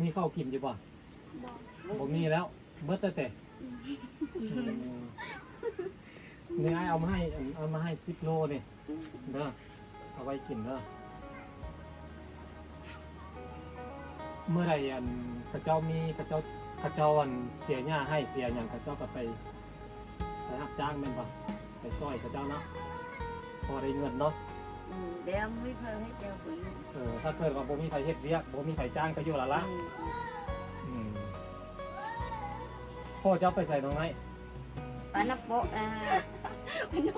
มีข้าวกินอยู่ป่ะบอกผมมีแล้วเบิดแต่แต่นี่ไอ้เอามาให้เอามาให้สิบโลเนี่ยเด้อเอาไว้กินเด้อเมื่อไรอันกระเจ้ามีกระเจ้ากระเจ้าอันเสียหญ้าให้เสียอย่างกระเจ้าก็ไปไปรับจ้างแม่นปะไปซอยกระเจ้าเนาะพอได้เงินเนาะ อืมเดี๋ยวไม่เพิ่มให้เจ้าปุ๋ยเออถ้าเกิดว่าบ่มีใครเฮ็ดเวียกบ่มีใครจ้างก็อยู่ละละอืมอืมพ่อเจ้าไปใส่ตรงไหนปานับโปะอ่าไปเฮ็ด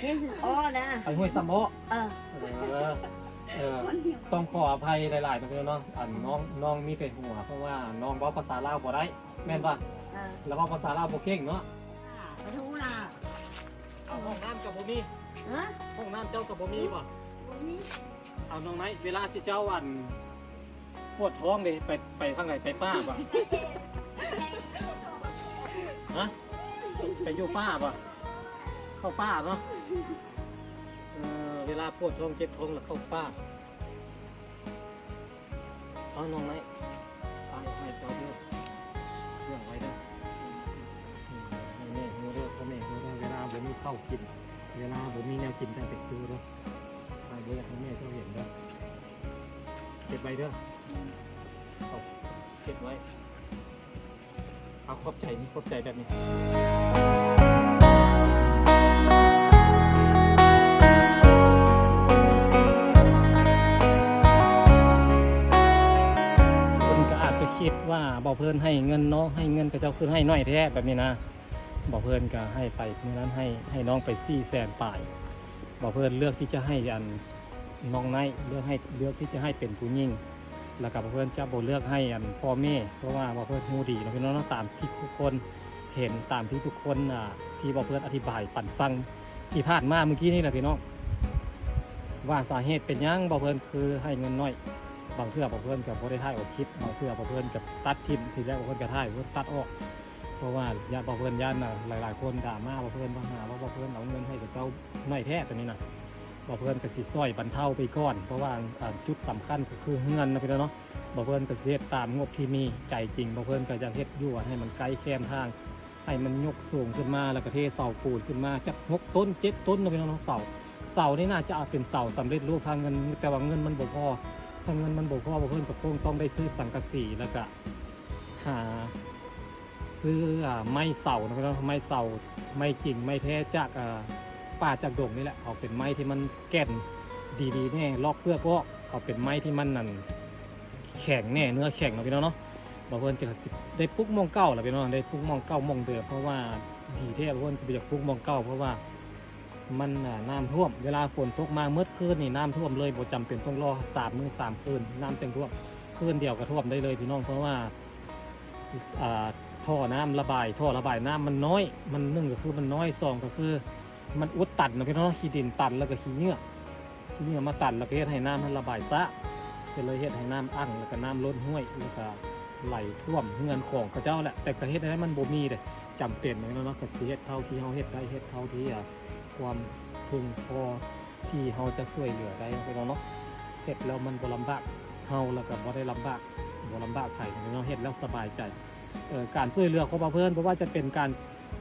เฮ็ดสิอ้อนะไปห้วยซัมโบะเออเออเออต้องขออภัยหลายๆนะเพื่อนเนาะอันน้องน้องมีแต่หัว เพราะว่าน้องเว้าภาษาลาวบ่ได้แม่นป่ะเออแล้วเว้าภาษาลาวบ่เก่งเนาะไปดูล่ะ เอาห้องน้ำกับบ่มี ฮะห้องน้ำเจ้ากับบ่มีป่ะบ่มีเอาน้องไหนเวลาที่เจ้าอันปวดท้องเลยไปไปทางไหนไปป้าป่ะฮะไปอยู่ป้าป่ะเข้าป้าเนาะเออเวลาปวดท้องเจ็บท้องแล้วเข้าป้าเอาน้องไหนไปไปต่อเด้อเรื่องไว้เด้ออืมให้แม่ฮู้เด้อพ่อแม่ฮู้เด้อเวลาผมมีข้าวกิน เวลาผมมีแนวกินตั้งแต่ซื้อเด้อไปเด้อให้แม่เจ้าเห็นเด้อเก็บไว้เด้อเอาเก็บไว้ เอาขอบใจนี่ขอบใจแบบนี้คนก็อาจจะคิดว่าบอกเพิ่นให้เงินเนาะให้เงินกับเจ้าคืนให้น้อยแท้แบบนี้นะ บอกเพิ่นก็ให้ไปเมื่อนั้นให้ให้น้องไปสี่แสนป่ายบอกเพิ่นเลือกที่จะให้อันน้องไนเลือกให้เลือกที่จะให้เป็นผู้หญิงแล้วก็บอเพิ่นจะบ่เลือกให้อันพ่อแม่เพราะว่าบอกเพิ่นฮู้ดีแล้วพี่น้องเนาะตามที่ทุกคนเห็นตามที่ทุกคนอ่าที่บอกเพิ่นอธิบายปั่นฟังที่ผ่านมาเมื่อกี้นี่แหละพี่น้องว่าสาเหตุเป็นยังบอกเพิ่นคือให้เงินน้อยบางเทื่อบอกเพื่อนกับบ่ได้ถ่ายออกคลิปบางเทื่อบอกเพื่อนกับตัดทิมทีแรกบอกเพื่อนกับถ่ายเพื่อนตัดออก เพราะว่าญาติบเพื่อนญาติน่ะหลาย ๆ คนด่ามาบอกเพื่อนว่าหาว่าบเพื่อนเอาเงินให้กับเจ้าหน่อยแท้ตัวนี้นะบอกเพื่อนกับสิซอยบรรเทาไปก่อน เพราะว่าจุดสำคัญก็คือเงินนะพี่น้องเนาะบอกเพื่อนกับเฮ็ดตามงบที่มีใจจริงบอกเพื่อนก็จะเฮ็ดยู่ให้มันใกล้แคมทางให้มันยกสูงขึ้นมาแล้วก็เทเสาปูนขึ้นมาจากหกต้นเจ็ดต้นนะพี่น้องเนาเสาเสานี่น่าจะเอาเป็นเสาสำเร็จรูปทางเงิน แต่ว่าเงินมันบ่พอถ้าเงินมันบกพ่อบอกเพื่อนกับคงต้องได้ซื้อสังกะสีแล้วก็หา ซื้อไม้เสานะครับไม้เสาไม้จริงไม้แท้จากป่าจากดงนี่แหละเอาเป็นไม้ที่มันแก่นดีๆแน่ลอกเพื่อพวกเอาเป็นไม้ที่มันนั่นแข็งแน่เนื้อแข็งเนาะพี่น้องเนาะบอกเพื่อนจะสิได้ปุ๊กมองเก้าแหละพี่น้องได้ปุ๊กมองเก้ามองเดิมเพราะว่าดีแท้บอกเพื่นไปจากปุ๊กมองเก้า เพราะว่ามันน้ำท่วม เวลาฝนตกมาเมื่อคืนนี่น้ำท่วมเลยบ่จำเป็นต้องรอสามมือสามคืนน้ำจึงท่วมคืนเดียวก็ท่วมได้เลยพี่น้องเพราะว่าอ่า ท่อน้ำระบาย ท่อระบายน้ำมันน้อย มันหนึ่งก็คือมันน้อยสองก็คือ มันอุดตันนะพี่น้องขี้ดินตันแล้วก็ขี้เหงื่อขี้เหงื่อมาตันแล้วก็เฮ็ดให้น้ำมันระบายซะก็เลยเฮ็ดให้น้ำอั้งแล้วก็น้ำล้นห้วยแล้วก็ไหลท่วมเงินของเขาเจ้าแหละแต่ก็เฮ็ดให้มันบ่มีเลยจำเป็นนะพี่น้องเนาะก็สิเฮ็ดเท่าที่เฮาเฮ็ดได้เฮ็ดเท่าที่ความพึงพอที่เราจะช่วยเหลือได้ไปเนาะเฮ็ดแล้วมันบ่ลำบากเฮาแล้วก็บ่ได้ลำบากบ่ลำบากไผเนาะเฮ็ดแล้วสบายใจ การช่วยเหลือของเพื่อนเพราะว่าจะเป็นการ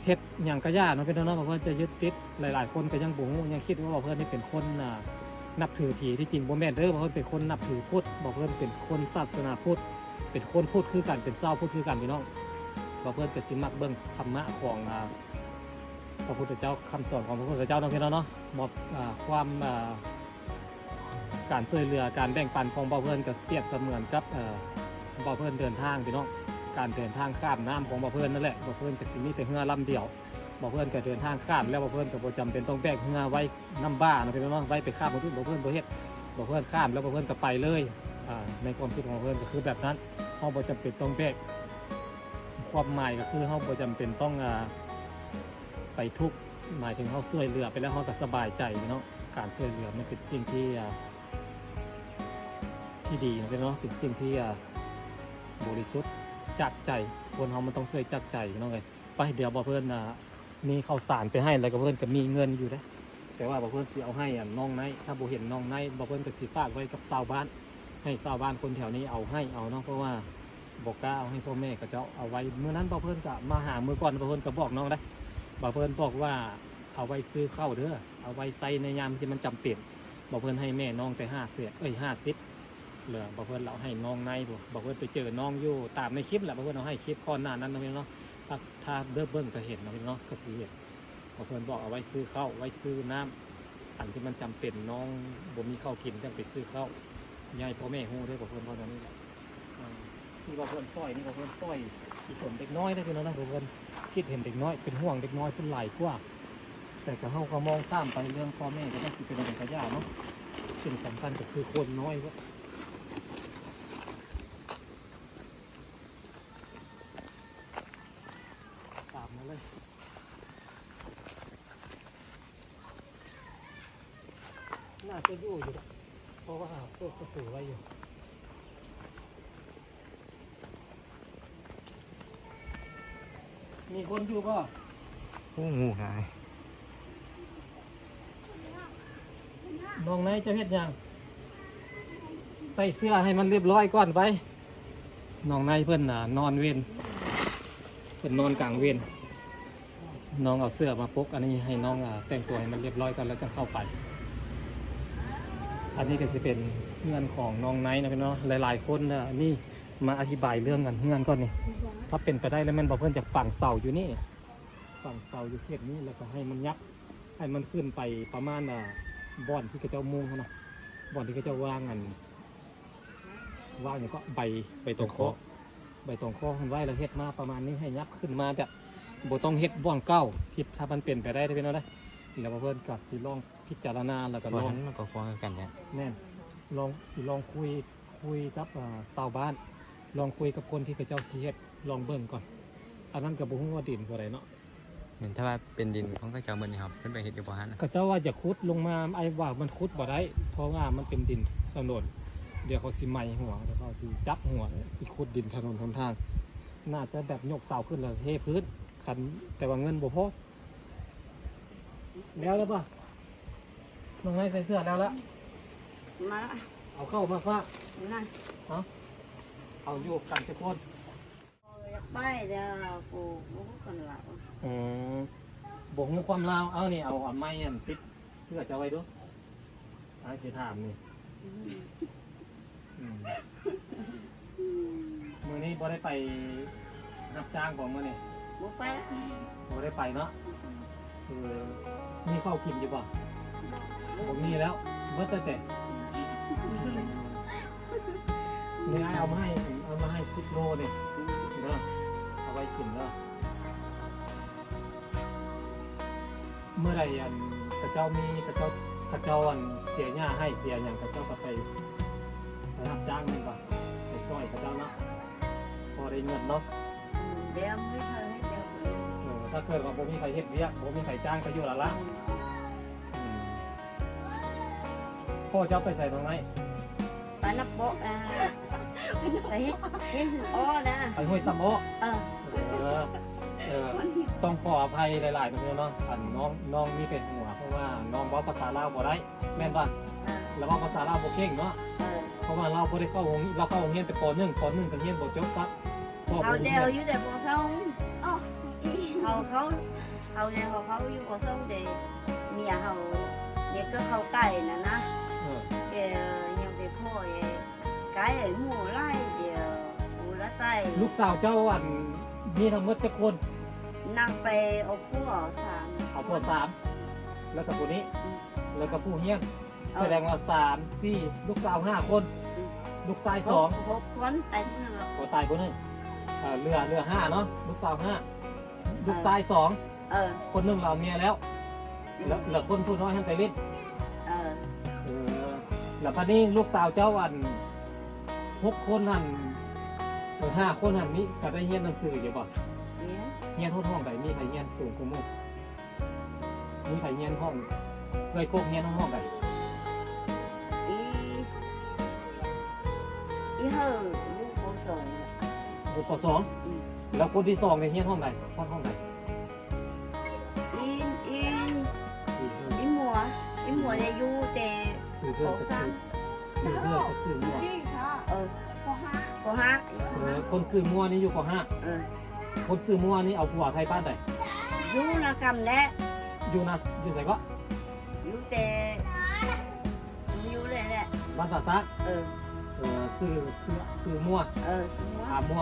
เฮ็ดหยังก็ยากเนาะพี่น้องเนาเพื่อนจะยึดติดหลาย ๆ คนก็ยังบ่ฮู้ยังคิดว่าเพื่อนนี่เป็นคนนับถือผีที่จริงบ่แม่นเด้อเพื่อนเป็นคนนับถือพุทธบอกเพื่อนเป็นคนศาสนาพุทธเป็นคนพุทธคือกันเป็นเศร้าพุทธคือกันพี่น้องบอกเพื่อนเก็สิมักเบิ่งธรรมะของพระพุทธเจ้าคำสอนของพระพุทธเจ้าเนาะพี่น้องเนาะมอบอ่าความการช่วยเหลือการแบ่งปันของเบาเพื่อนก็เปรียบเสมือนกับเอ่อเบาเพื่อนเดินทางพี่น้อง การเดินทางข้ามน้ำของเบาเพื่อนนั่นแหละเบาเพื่อนก็สิมีแต่เรือลำเดียวเบาเพื่อนก็เดินทางข้ามแล้วเบาเพื่อนก็บ่จำเป็นต้องแบกเรือไว้น้ำบ้านะพี่น้องเนาะไว้ไปข้ามเบาเพื่อนเบาเพื่อนบ่เฮ็ดเบาเพื่อนข้ามแล้วเบาเพื่อนก็ไปเลยอ่าในความคิดของเบาเพื่อนก็คือแบบนั้นเฮาบ่จำเป็นต้องแบกความหมายก็คือเฮาบ่จำเป็นต้องอ่าไปทุกหมายถึงเขาช่วยเหลือไปแล้วเขาก็สบายใจเนาะการช่วยเหลือมันเป็นสิ่งที่อ่าที่ดีนะเนาะเป็นสิ่งที่อ่าบริสุทธิ์ จากใจคนเขามันต้องช่วยจากใจเนาะไงไปเดี๋ยวบอกเพื่อนอ่ามีข้าวสารไปให้แล้วก็เพื่อนก็มีเงินอยู่นะแต่ว่าบอกเพื่อนสิเอาให้อะน้องไนถ้าบเห็นน้องไนบอกเพื่อนก็สิฝากไว้กับชาวบ้าน ให้ชาวบ้านคนแถวนี้เอาให้เอาเนาะเพราะว่าบอกกล้าเอาให้พ่อแม่กับเจ้าเอาไว้เมื่อนั้นบ่เพิ่อนก็มาหาเมื่อก่อนบ่เพิ่อนก็บอกน้องได้บ่เพิ่อนบอกว่าเอาไว้ซื้อข้าวเด้อเอาไว้ใส่ในยามที่มันจำเป็นบ่เพิ่อนให้แม่น้องแต่ห้าเศษเอ้ยห้าสิบ เหลือบ่เพิ่นเราให้น้องในบ่บ่เพิ่นไปเจอน้องอยู่ตามในคลิปแหละบ่เพิ่นเอาให้คลิปก่อนหน้านั้นนะพี่น้องเนาะถ้าถ้าเด้อเบิ่งก็เห็นนะพี่น้องเนาะก็สิเห็นบ่เพิ่นบอกเอาไว้ซื้อข้าวไว้ซื้อน้ำอันที่มันจำเป็นน้องบ่มีข้าวกินจังไปซื้อข้าวยายพ่อแม่ฮู้ด้อบ่เพิ่นเพราะนั้นนี่แหละอ่านี่ก็เพื่อนสร้อยนี่ก็เพื่อนสร้อยอีกคนเด็กน้อยได้พี่น้องนะเพื่อนคิดเห็นเด็กน้อยเป็นห่วงเด็กน้อยเป็นหลายกว่าแต่ก็เขาก็มองข้ามไปเรื่องพ่อแม่ก็ต้องคิดเป็นเรื่องกระยาเนาะสิ่งสำคัญก็คือคนน้อยว้ยตามมาเลยน่าจะอยู่อยู่ดอกเพราะ ว่าพวกก็ถือไว้อยู่มีคนอยู่ก็โอ้งูหายน้องไหนจะเฮ็ดหยังใส่เสื้อให้มันเรียบร้อยก่อนไปน้องในเพื่อนน่ะนอนเวนเพื่อนนอนกลางเวนน้องเอาเสื้อมาปกอันนี้ให้น้องอะแต่งตัวให้มันเรียบร้อยก่อนแล้วจะเข้าไป อันนี้ก็จะเป็นเงื่อนของน้องไนท์นะพี่น้องหลาย ๆ คนนะนี่มาอธิบายเรื่องกันเงื่อนก่อนนี่ถ้าเป็นไปได้แล้วแมันบอกเพื่อนจะฝั่งเสาอยู่นี่ ฝั่งเสาอยู่เขตนี้แล้วก็ให้มันยักให้มันขึ้นไปประมาณอะบ่อนที่กระเจ้ามุงเขานะบ่อนที่กระเจ้าว่างอันว่างอย่างก็ใบใบตองคอใบตองคอมันไว้แล้วเฮ็ดมาประมาณนี้ให้ยักขึ้นมาแบบบ่ต้องเฮ็ดบ่อนเก้าที่ถ้ามันเป็นไปได้ได้เป็นเอาได้แล้วเพื่อนกัดสิลอง พิจารณาแล้วก็พอลองนั้นมันก็ฟ้องกันเนี่ยแน่นลองสิลองคุยคุยกับอ่าชาวบ้าน ลองคุยกับคนที่กระเจ้าสิเฮ็ดลองเบิ่งก่อน อันนั้นก็บ่ฮู้ว่าดินบ่ได้เนาะเหมือนถ้าว่าเป็นดินของก็เจ้ามันนี่ครับขึ้นไปเห็ดอยู่บ่ฮันนะก็เจ้าว่าจะขุดลงมาไอ้ว่ามันขุดบ่ได้เพราะว่ามันเป็นดินถนนเดี๋ยวเขาสิไหมหัวเดี๋ยวเขาสิจับหัวอีกขุดดินถนนหนทาง น่าจะแบบยกเสาขึ้นแล้วเทพื้นคันแต่ว่าเงินบ่พอแล้วแล้วป่ะ น้องไม้ใส่เสื้อแล้วละมาเอาเข้ามาฟ้านั่นเอาอยู่กันทุกคนอยากไปเดี๋ยวกูกูคนละอืมบ่ฮู้ความลาวเอานี่เอาอันไม้อันปิดเสื้อจะไว้ดูไอ้สิถามนี่อืมมื่อนี้บ่ได้ไปรับจ้างบ่มื่อนี้บุไปบ่ได้ไปเนาะคือมีข้าวกินอยู่บ่ ผมมีแล้วเมื่อแต่แต่นี่ไอ้เอามาให้เอามาให้สิบโลเนี่ยเนาะเอาไว้กินเนาะเมื่อไรอันกระเจ้ามีกระเจ้ากระเจ้าอันเสียหญ้าให้เสียอย่างกระเจ้าก็ไปไปรับจ้างมันบ่ไปช่วยกระเจ้าเนาะพอได้เงินเนาะเดี๋ยวไม่เคยให้เดี๋ยวเออถ้าเกิดว่าบ่มีใครเฮ็ดเวียกบ่มีใครจ้างก็อยู่ละละ พ่อเจ้าไปใส่ตรงไหนไปนับโบอ่าไปเฮ็ดเฮ็ดอ้อนะ ไปห้วยซ้ำโอเออเออเออต้องขออภัยหลายๆนะพี่น้องเนาะอันน้องน้องมีแต่หัวเพราะว่าน้องเว้าภาษาลาวบ่ได้แม่นป่ะอ่าแล้วเว้าภาษาลาวบ่เก่งเนาะเออเพราะว่าเราบ่ได้เข้าโรงเราเข้าโรงเรียนแต่ป .1 ป .1 ก็เรียนบ่จบซักพ่อบ่เขามีเดียวอยู่แต่บ่ส่งอ๋อเขาเขาเขาเนี่ยเขาเขาอยู่บ่ส่งเดี๋ยวเมียเขาเนี่ยก็เข้าใกล้น่ะนะเออเดี๋ ยวยังไปพ่อเอง cái ở mùa lai điều mùa lá tay ลูกสาวเจ้าอันมีทั้งหมดจักคน năng về ở khu ở sàn เอาพ่อสามแล้วก็ผู้นี้ แล้วก็ผู้เฮียนเออแสดงว่าสามสี่ลูกสาวห้าคน ลูกชายสอง hộp hộp quấn đánh nữa โอตายคนหนึ่งเอ่อเรือเรือห้าเนาะลูกสาวห้าลูกชายสอง ờ คนหนึ่งเราเมียแล้วแล้ว แล้วคนผู้น้อยท่านไปเล่น ờ เออ แล้วพันนี้ลูกสาวเจ้าอันหกคนหันเออห้าคนหันนี้ก็ได้เฮียนหนังสืออยู่ป่ะ yeah. เฮียนห้องห้องใดมีใครเฮียนสูงกว่าหมู่มีใครเฮียนห้องเคยโกกเฮียนห้องห้องใด ý ý hờ lúc cô sống อยู่ปสองแล้วคนที่สองในเฮียนห้องใดห้องห้องใด ý ý สี่เพื่อน ý mùa ý mùa này du tè สื่อเพื่อน khổ กับสื่อ sang สื่อเพื่อนกับสื่อหมวก ờ ปห้า có ปห้าเออคนซื้อมัวนี่อยู่ปห้าเออคนซื้อมัวนี่เอาผัวไทยบ้านใดอยู่นะกำแน่อยู่นาอยู่ไสก็อยู่แต่อยู่เลยแหละบ้านตาซักเออเออซื้อซื้อซื้อมัวเออสมมติอามัว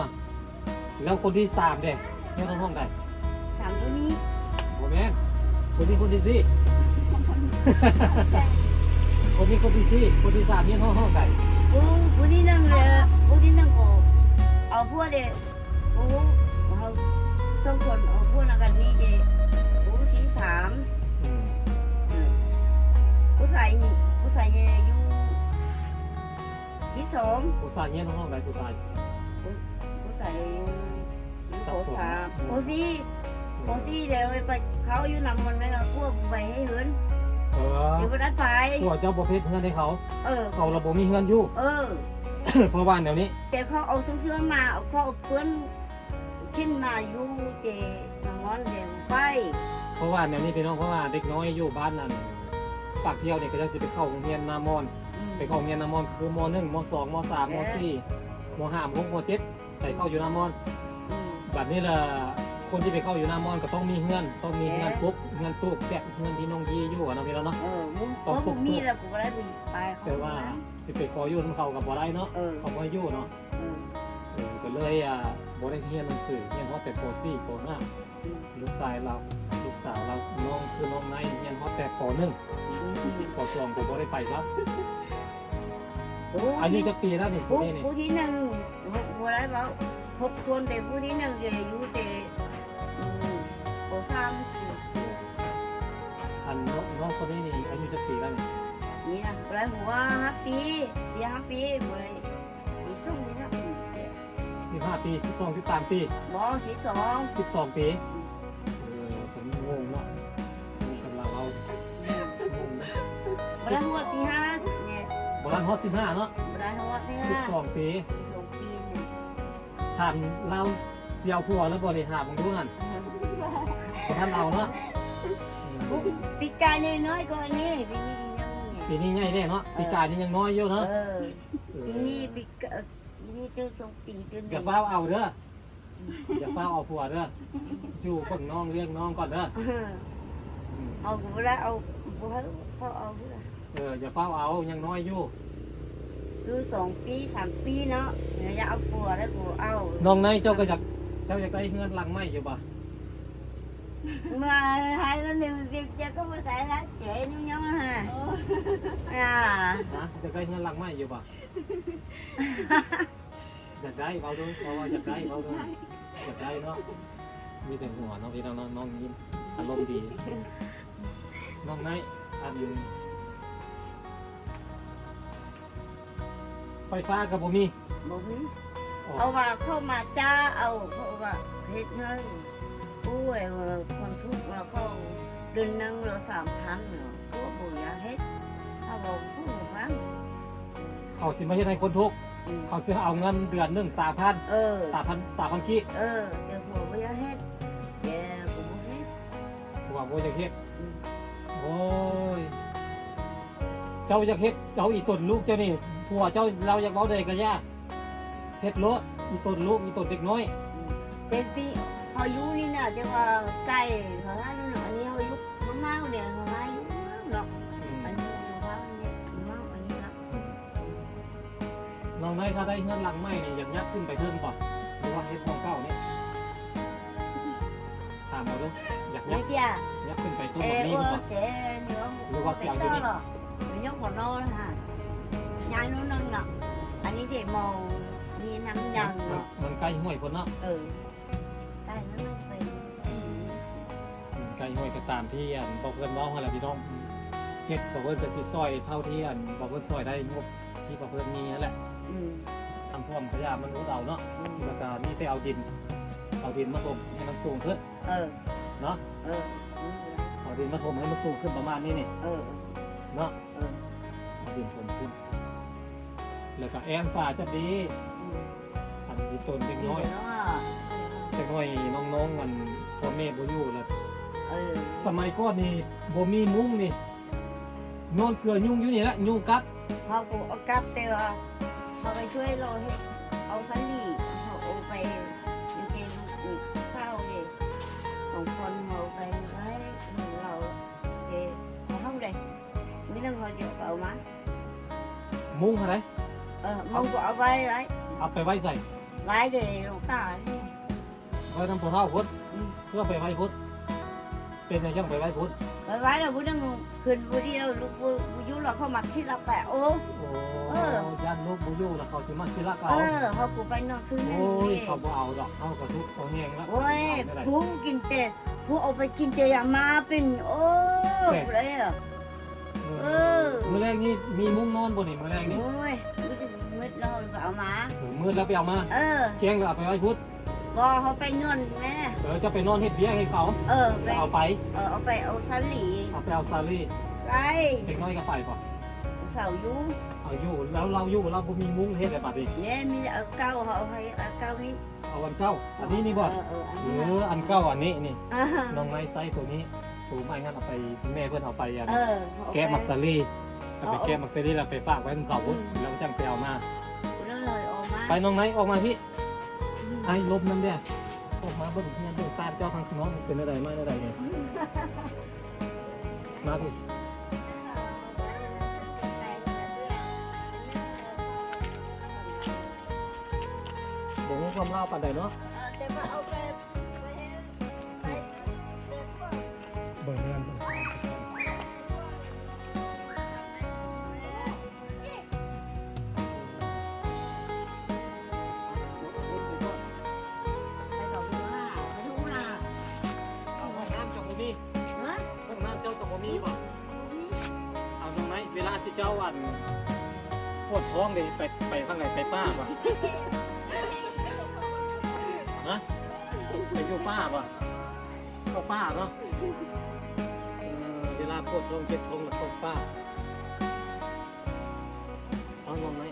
แล้วคนที่สามเด้เนี่ยต้องห้องใดสามตัวนี้โมแม่นคนที่คนที่สี่ คนนี้คนที่สี่คนที่สามเนี่ยห้องห้องใดผู้ผู้ที่หนึ่งเลยผู้ที่หนึ่งก็เอาพวกเด็กผู้เขาสองคนเอาพวกนักกันนี้เด็กผู้ที่สามอืมผู้ชายนี่ผู้ชายอยู่ที่สองผู้ชายเนี่ยห้องใดผู้ชายผู้ชายอยู่สับผู้สนสามผู้สี่ผู้สี่เดี๋ยวไปเขาอยู่นำมันไม่เอาพวกไปให้เหิน เออเดี๋ยวไปได้ไป ตัวเจ้าประเภทเฮือนให้เขา เออ เขาระบบมีเฮือนอยู่ เออ เพราะว่าเดี๋ยวนี้ แต่เขาเอาเสื้อมาเอาเขาเอาเพื่อนขึ้นมาอยู่เจนางอนเดี๋ยวไป เพราะว่าเดี๋ยวนี้พี่น้องเพราะว่าเด็กน้อยอยู่บ้านนั่นปากเที่ยวเด็กก็จะสิไปเข้าโรงเรียนนามอนอืมไปเข้าโรงเรียนนามอนคือมหนึ่งมสองมสามมสี่มห้ามหกมเจ็ดไปเข้าอยู่นามอนอืมบัดนี้ล่ะ คนที่ไปเข้าอยู่หน้ามอนก็ต้องมีเฮือนต้องมีเฮือนเอ๊ะปุ๊บเฮือนตู้แบบเฮือนที่น้องยีอยู่อะเนาะพี่แล้วเนาะเออมึงต้องเพราะปลุมึกงมีแล้วกูก็ได้ไปไปเขาแต่ว่าสิไปขออยู่นํเขากับบ่ได้เนาะเออเขาบ่ให้อยู่เนาะเออเออก็เลยอะบ่ได้เรียนหนังสือเรียนฮอดแต่ป .4 ป .5 อืมลูกชายเราลูกสาวเราน้องคือน้องไนเรียนฮอดแต่ป .1 อืมป .2 ก็บ่ได้ไปครับโอ้อายุจักปีแล้วนี่ผู้นี่นี่ผู้ที่หนึ่งบัวไรบอกหกคนแต่ผู้ที่หนึ่งเดี๋ยวอยู่แต่อืม ปสามอันน้องน้องคนนี้นี่อายุจักปีแล้วนี่นี่นะบัวไรหัวห้าปีสี่ห้าปีบัวไรสีส้มนี่นะ15ปี12 13ปีหมอสีสอง12ปีเออผมงงเนาะนี่กำลังเรางงนะบัวไรหัวสี่ห้าเนี่ยบ่ทันฮอด15เนาะบัวไรหัวสี่สิบห้าสองปีสองปีเนี่ยถามเราเสียวผัวแล้วบริหารมึงดูนั่นบ่ ท่านเอาเนาะอืมปีกายน้อยๆก็อันนี้ปีนี้ยังไงปีนี้ใหญ่แน่เนาะปีกายนี่ยังน้อยอยู่เอเนาะอปีนี้ปีกายปีนี้เจอสองปีเดือนหอย่านึ่งเฝ้าวเอาเด้ออย่าเฝ้าวเอาผัวเด้ออยู่เบิ่งน้องเลี้ยงน้องก่อนเด้อเอออืมเอากูได้เอากูให้เขาเอากูได้เอออย่าเฝ้าวเอายังน้อยอยู่คือสองปีสามปีเนาะเดี๋ยวจะเอาปัวแล้วกูเอาน้องในเจ้าก็อยากเจ้าอยากได้เฮือนหลังใหม่อยู่บ่มาให้แล้วหนึ่งเดียวจะ ก็มาใส่ละเจ๋นุ่งยังฮะอ่านะอยากได้เฮือนหลังใหม่อยู่บ่อยากได้เอาดูเพราะว่าอยากได้เอาดูอยากได้เนาะมีแต่หัวน้องพี่น้องน้องน้องยิ้มอารมณ์ดีน้องไนท์อันหนึ่งไฟฟ้ากับผมมีบอกนี้อ๋อเอาว่าเข้ามาจ้าเอาเพราะว่าเฮ็ดเงินกู้ไอ้คนทุกข์เราเข้าเดือนหนึงเราสามพันเนาะก็บุญยาเฮ็ดถ้าบอกพูดฟังเขาสิมาเฮ็ดให้คนทุกข์อืมเขาสิเอาเงินเดือนหนึ่งสามพันเออสามพันสามพันกีบเออเดี๋ยวผมไม่เฮ็ดเดี๋ยวผมบ่เฮ็ดว่าโบอยากเฮ็ดอืมโอ้ย เจ้าอยากเฮ็ด เจ้าอีตนลูกเจ้านี่ผัวเจ้าเราอยากเว้าได้ก็ยากเฮ็ดรถอีตนลูกอีตนเด็กน้อยเต็ม ปีเขาอยู่นี่น่ะเดี๋ยวว่าไก่เขาว่านั่นน่ะอันนี้เขาอยู่มะม่าวเนี่ยเขาว่าอยู่มะม่าวเนาะอืมอันนี้เขาว่าอันนี้มะม่าวอันนี้ละน้องไนท์ถ้าได้เงินหลังใหม่นี่อยากยัดขึ้นไปเพิ่มก่อนหรือว่าเฮ็ดของเก่านี่ถามเราดูอยากยัไม่ดเกี่ยยัดขึ้นไปต้นเอแบบอนี้ก่อนเจ๊เนื้อหรือว่าเสี่ยวอยู่นี่หรอเนื้อของนอนะฮะยายนู้นนึงเนาะอันนี้เด็กมองมีน้ำยังเนาะมันใกล้ห้วยพ้นเนาะเออได้นั่นไปอืมไก่ห้วยก็ตามที่อันบอกเพื่อนเว่าอะไรพี่น้องเฮ็ดบอกเพื่อนก็สิซอยเท่าที่อันบอกเพื่อนซอยได้งบที่บอกเพื่อนมีนั่นแหละอืมทำพร้อมพยายามมันรู้เอาเนาะอืมแล้วก็มีแต่เอาดินเอาดินมาถมให้มันสูงขึ้นเออ เนาะเออ เอาดินมาถมให้มันสูงขึ้นประมาณนี้นี่เออ เนาะเออเอาดินถมขึ้น แล้วก็แอมฝาจะดีอืมอันที่ต้นเด็กดีน้อยเนาะ แต่น้อยน้องๆกันพ่อแม่บ่อยู่แล้วเออสมัยก่อนนี่บ่มีมุ้งนี่นอนเกลือยุงอยู่นี่ละยุงกัดเขาก็เอากลับแต่ว่าเขาไปช่วยเราให้เอาสลีเขาเอาไปอยู่ในลูกข้าวเลยของคนเอาไปไว้ของเราเดี๋ยวเขาเข้าเลยไม่ต้องเขาจะเอามามุ้งอะไรเออมึงก็เอาไว้ไว้เอาไปไว้ใส่ไว้เดี๋ยวหลวงตาที่ ไว้ทำผัวเท่าพุทธอืมเพื่อไปไว้พุทธเป็นอะไรยังไปไว้พุทธไว้ไว้แล้วบุญนึงคืนบุญเดียวลูกบุญยุเราเข้ามาคิดเราแปะโอ้โอ้เออยันลูกบุยูแล้วเขาสิมาคิดรักเอเอาอเขากูไปนอนคืนนึงโอ้ยนี่เขาบ่เอาดอกเขากระทุกเขาแห้งแล้วโอ้ยไม่ได้ผู้กินเตะผู้เอาไปกินเตะมาเป็นโอ้เลยอะเออมือแรกนี่มีมุ้งนอนบนนี่มือแรกนี่โอ้ยมืดเราเอามามืดแล้วไปเอามาเออเชียงก็เอาไปไว้พุทธ บอเขาไปนอนแม่เดี๋ยวจะไปนอนเฮ็ดเบี้ยให้เขาเออไปแล้วเอาไปเออเอาไปเอาสลีเอาไปเอาซาลี่ไปเด็กน้อยก็ไปป่ะเสายุเอาอยู่แล้วเราอยู่เราบ่มีมุ้งเฮ็ดอะไรป่ะดิเนี่ยมีเอาเก้าเขาให้เอาเก้านี้เอาวันเก้าอันนี้นี่บ่เออเอออันเอนี้ออันเก้าอันนี้นี่อ่าน้องไม้ไซส์ตัวนี้ถูไม่งั้นเอาไปแม่เพื่อนเอาไปอันเออแกะมักซาลี่เอาไปแกะมักซาลี่แล้วไปฝากไว้ตรงเก่าพุ่นแล้วจังไปเอามาแล้วเลยออกมาไปน้องไนท์ออกมาพี่ ไอ้ลบนั่นเด้อออกมาเบิ่งเพื่อนเบิ่งซาดเจ้าทางน้องเป็นอะไรไม่อะไรเนี่ยมาพี่บ่มีความเล่าปันใดเนาะ เจ้าอันปวดท้องเลยไปไปข้างไหนไปป้าป่ะฮะไปอยู่ป้าป่ะก็ป้าเนาะเออเวลาปวดท้องเจ็บท้องแล้วเข้าป้าเอาลงไหม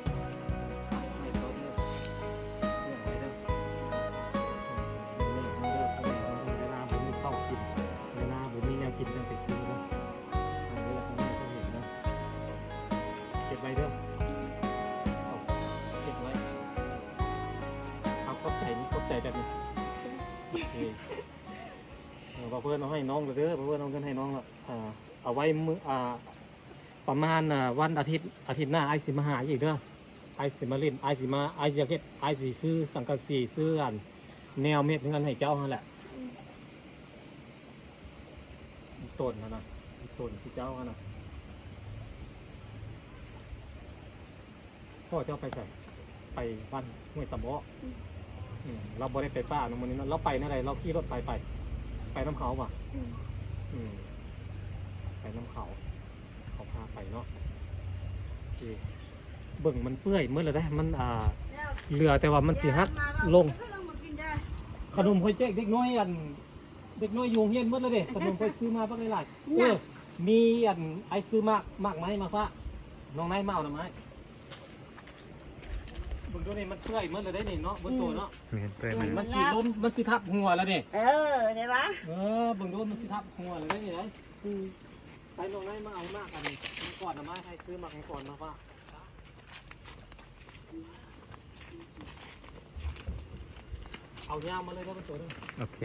เข้าใจนี่เข้าใจแบบนี้โอเคเออเพื่อนเอาให้น้องเด้อเพื่อนเอาเงินให้น้องละอ่าเอาไว้มืออ่าประมาณอ่าวันอาทิตย์อาทิตย์หน้าไอสิมาหาอีกเด้อไอสิมาเล่นไอสิมาไอสิอยากเฮ็ดไอสิซื้อสังกะสีซื้ออันแนวเม็ดเงินให้เจ้าหั่นแหละต้นนะนะต้นที่เจ้าหั่นนะพ่อเจ้าไปใส่ไปบ้านห้วยสะเบาะ อืมเราบ่ได้ไปป้าน้องมันนี้เนาะเราไปนั่นไรเราขี่รถไปไป ไปน้ำเขาป่ะอืม ไปน้ำเขา เขาพาไปเนาะโอเคเบิ่งมันเปื่อยเมื่อไรได้มันอ่าเหลือแต่ว่ามันสิฮัก ลง ขนมค่อยแจกเด็กน้อยอัน เด็กน้อยอยูโรงเฮียนหมดเลยเด้ขนมค่อยซื้อมาบ้างหลายๆเออมีอันไอซื้อมากมากไหมมาฟ้าน้องนายมาเอาหน่อไม้เบิ่งดูนี่มันเปื่อยหมดเลยได้นี่เนาะบนตัวเนาะเห็นเปิดมันมันสิล้มมันสิทับหัวแล้วนี่เออได้ปะเออเบิ่งดูมันสิทับหัวเลยได้ยังไงไปลงได้มาเอามากอันนี้มันก่อนนะมาให้ซื้อมาก่อนมาว่าเอายาวมาเลยได้เป็นตัวนึงโอเค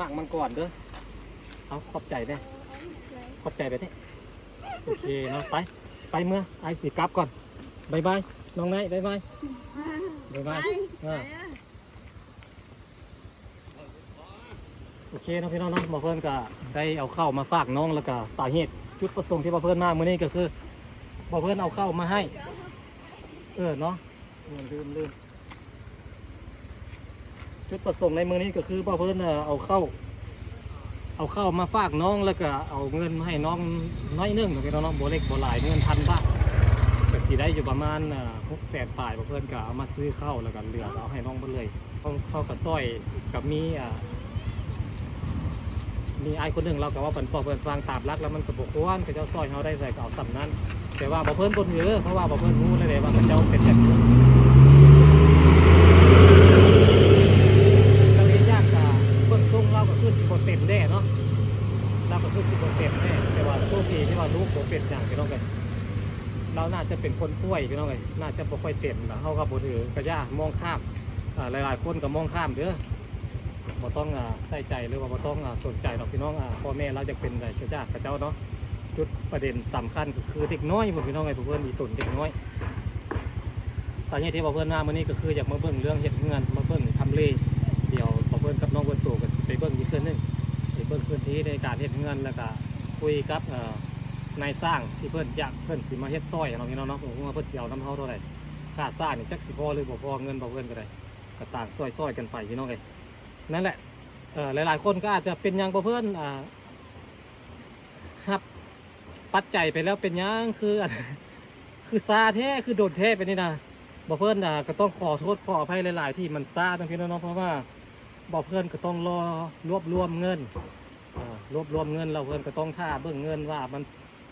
มากมันก่อนเด้อเอาขอบใจได้ขอบใจไปนี่โอเคเนาะไป ไปเมื่อไอสีกลับก่อนบายบายน้องนายบายบายบายบายอ่าโอเคเนาะพี่น้องเนาะมาเพิ่นก็ได้เอาเข้าวมาฝากน้องแล้วก็สาเหตุจุดประสงค์ที่มาเพิ่นมาเมื่อนี้ก็คือมาเพิ่นเอาเข้าวมาให้ เออเนาะลืมลืมลืม จุดประสงค์ในมือนี้ก็คือมาเพิ่นเอ่อเอาเข้าวเอาเข้าวมาฝากน้องแล้วก็เอาเงินมาให้น้องน้อยหนึงเนาะพี่น้องเนาะบ่เล็กบ่หลายเงินพันบาทก็สิได้อยู่ประมาณหกแสนปลายมาเพิ่นก็เอามาซื้อข้าวแล้วก็เหลือเอาให้น้องเพิ่นเลยต้องเข้ากับซอยกับมีอ่ามีไอ้คนหนึ่งเราก็ว่าเปินพอเปินฟังตามรักแล้วมันก็บอกว่าเขาเจ้าซอยเขาได้ใส่ก็เอาสำนั้น แต่ว่าบ่เพิ่นบนหือเพราะว่าบ่เพิ่นรู้เลยเด้ว่าเขาเจ้าเป็นแบบนี้ก็ เลยยนส่งเราก็คือสิบ่เต็มแน่เนาะเราก็คือสิบเป็นแน่แต่ว่าโชคดีที่ว่าลูกบ่เป็นอย่างพี่น้องเอ้ยเราน่าจะเป็นคนป่วยพี่น้องเอ้ยน่าจะบ่ค่อยเป็นแล้วเฮาก็บ่ถือกระยามองข้ามอ่าหลายๆคนก็มองข้ามเด้อบ่ต้องใส่ใจหรือว่าบ่ต้องสนใจหรอกพี่น้องพ่อแม่เราจะเป็นอะไรกระยากระเจ้าเนาะจุดประเด็นสำคัญก็คือเด็กน้อยพวกพี่น้องไอ้พวกเพิ่นมีตุนเด็กน้อยสาเหตุที่บ่เพิ่อนมามื้อนี้ก็คืออยากมาเบิ่งเรื่องเฮ็ดเงินมาเบิ่งทำเลเดี๋ยวบ่เพิ่นกับน้องเพิ่นโตก็ไปเบิ่งอีกเทื่อนึง บิ่งพื้นที่ในการเฮ็ดเงินแล้วก็คุยกับเอ่อนายสร้างที่เพิ่นอยากเพิ่นสิมาเฮ็ดซอยให้เราพี่น้องเนาะผมว่าเพิ่นสิเอาน้ำเฮาเท่าใดค่าสร้างนี่จักสิพอหรือบ่พอเงินบ่เพิ่นก็ได้ก็ต่างซอยๆกันไปพี่น้องเอ้ยนั่นแหละเอ่อหลายๆคนก็อาจจะเป็นหยังบ่เพิ่นอ่ารับปัจจัยไปแล้วเป็นหยังคืออันคือซาแท้คือโดดแท้ไปนี่นะบอกเพื่อนอะก็ต้องขอโทษขออภัยหลาย ๆ ที่มันซาทั้งพี่น้องๆเพราะว่าบอกเพื่อนก็ต้องรอรวบรวมเงิน รวบรวมเงินเราเพื่อนก็ต้องท่าเบิ่งเงินว่ามัน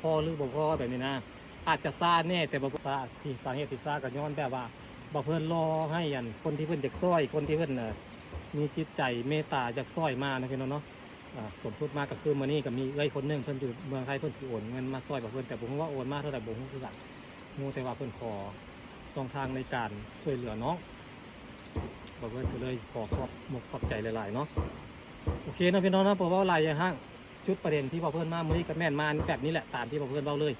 พอหรือบ่พอแบบนี้นะ อาจจะซ่าแน่แต่บ่ซ่าที่สาเหตุที่ซ่าก็ย้อนแบบว่าบอเพื่อนรอให้ยันคนที่เพื่อนอยากซ้อยคนที่เพื่อนน่ะมีจิตใจเมตตาอยากซ้อยมานะพี่น้องเนาะอ่าสมทบมาก็คือมานี่ก็มีเอ้ยคนหนึงเพิ่นอยู่เมืองไทยเพิ่นสิโอนเงินมาซ้อยบอกเพื่อนแต่ผมว่าโอนมาเท่าไหร่บ่ฮู้คือกันงูแต่ว่าเพิ่นขอช่องทางในการช่วยเหลือน้องบอกว่าก็เลยขอขอบมกขอบใจหลายๆเนาะโอเคนะพี่น้องนะผมว่าหลายอย่างห้าง จุดประเด็นที่บอเพื่อนมาเมื่อนี้กับแม่นมาแบบนี้แหละตามที่บอเพื่อนเล่าเลย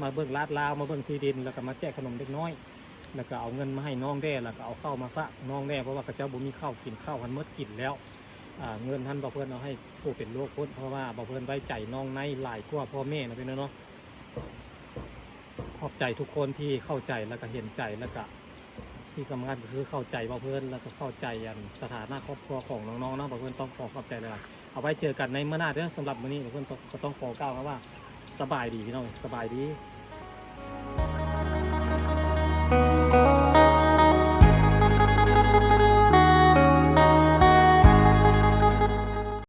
มาเบิ่งลาดลาวมาเบิ่งที่ดินแล้วก็มาแจกขนมเด็กน้อย แล้วก็เอาเงินมาให้น้องแด้แล้วก็เอาข้าวมาฝากน้องแด้เพราะว่าเขาเจ้าบ่มีข้าวกินข้าวหันเมื่อกินแล้วเงินท่านบอกเพื่อนเอาให้ผู้เป็นโรคพ้นเพราะว่าบอกเพื่อนไว้ใจน้องในหลายกว่าพ่อแม่นะพี่น้องเนาะขอบใจทุกคนที่เข้าใจแล้วก็เห็นใจแล้วก็ที่สำคัญก็คือเข้าใจว่าเพื่อนแล้วก็เข้าใจอันสถานะครอบครัวของน้องๆเนาะบอกเพื่อนต้องขอขอบใจเลยล่ะ เอาไว้เจอกันในเมื่อหน้าเด้อสำหรับมื้อนี้เพื่อนก็ต้องขอกล่าวคำว่า สบายดีพี่น้องสบายดี